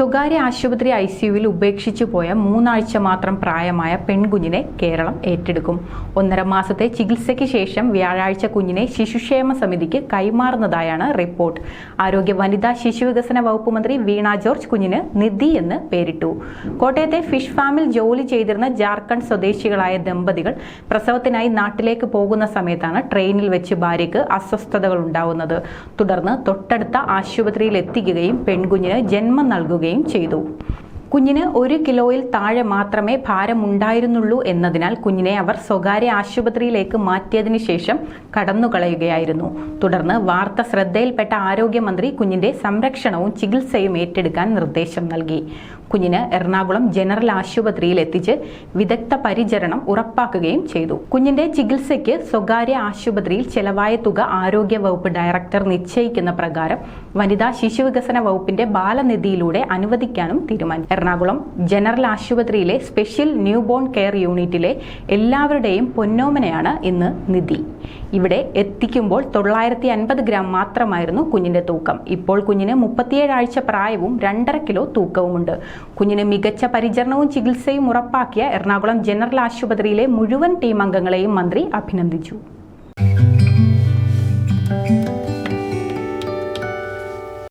സ്വകാര്യ ആശുപത്രി ഐ സിയുവിൽ ഉപേക്ഷിച്ചു പോയ മൂന്നാഴ്ച മാത്രം പ്രായമായ പെൺകുഞ്ഞിനെ കേരളം ഏറ്റെടുക്കും. ഒന്നര മാസത്തെ ചികിത്സയ്ക്ക് ശേഷം വ്യാഴാഴ്ച കുഞ്ഞിനെ ശിശുക്ഷേമ സമിതിക്ക് കൈമാറുന്നതായാണ് റിപ്പോർട്ട്. ആരോഗ്യ വനിതാ ശിശുവികസന വകുപ്പ് മന്ത്രി വീണ ജോർജ് കുഞ്ഞിന് നിധി എന്ന് പേരിട്ടു. കോട്ടയത്തെ ഫിഷ് ഫാമിൽ ജോലി ചെയ്തിരുന്ന ജാർഖണ്ഡ് സ്വദേശികളായ ദമ്പതികൾ പ്രസവത്തിനായി നാട്ടിലേക്ക് പോകുന്ന സമയത്താണ് ട്രെയിനിൽ വെച്ച് ഭാര്യയ്ക്ക് അസ്വസ്ഥതകൾ ഉണ്ടാവുന്നത്. തുടർന്ന് തൊട്ടടുത്ത ആശുപത്രിയിൽ എത്തിക്കുകയും പെൺകുഞ്ഞിന് ജന്മം നൽകുകയും ചെയ്തു. കുഞ്ഞിന് ഒരു കിലോയിൽ താഴെ മാത്രമേ ഭാരമുണ്ടായിരുന്നുള്ളൂ എന്നതിനാൽ കുഞ്ഞിനെ അവർ സ്വകാര്യ ആശുപത്രിയിലേക്ക് മാറ്റിയതിനു ശേഷം കടന്നുകളയുകയായിരുന്നു. തുടർന്ന് വാർത്ത ശ്രദ്ധയിൽപ്പെട്ട ആരോഗ്യമന്ത്രി കുഞ്ഞിന്റെ സംരക്ഷണവും ചികിത്സയും ഏറ്റെടുക്കാൻ നിർദ്ദേശം നൽകി. കുഞ്ഞിന് എറണാകുളം ജനറൽ ആശുപത്രിയിൽ എത്തിച്ച് വിദഗ്ധ പരിചരണം ഉറപ്പാക്കുകയും ചെയ്തു. കുഞ്ഞിന്റെ ചികിത്സയ്ക്ക് സ്വകാര്യ ആശുപത്രിയിൽ ചെലവായ തുക ആരോഗ്യ വകുപ്പ് ഡയറക്ടർ നിശ്ചയിക്കുന്ന പ്രകാരം വനിതാ ശിശുവികസന വകുപ്പിന്റെ ബാലനിധിയിലൂടെ അനുവദിക്കാനും തീരുമാനിച്ചു. എറണാകുളം ജനറൽ ആശുപത്രിയിലെ സ്പെഷ്യൽ ന്യൂബോൺ കെയർ യൂണിറ്റിലെ എല്ലാവരുടെയും പൊന്നോമനയാണ് ഇന്ന് നിധി. ഇവിടെ എത്തിക്കുമ്പോൾ തൊള്ളായിരത്തി അൻപത് ഗ്രാം മാത്രമായിരുന്നു കുഞ്ഞിന്റെ തൂക്കം. ഇപ്പോൾ കുഞ്ഞിന് മുപ്പത്തിയേഴ് ആഴ്ച പ്രായവും രണ്ടര കിലോ തൂക്കവുമുണ്ട്. കുഞ്ഞിന് മികച്ച പരിചരണവും ചികിത്സയും ഉറപ്പാക്കിയ എറണാകുളം ജനറൽ ആശുപത്രിയിലെ മുഴുവൻ ടീം അംഗങ്ങളെയും മന്ത്രി അഭിനന്ദിച്ചു.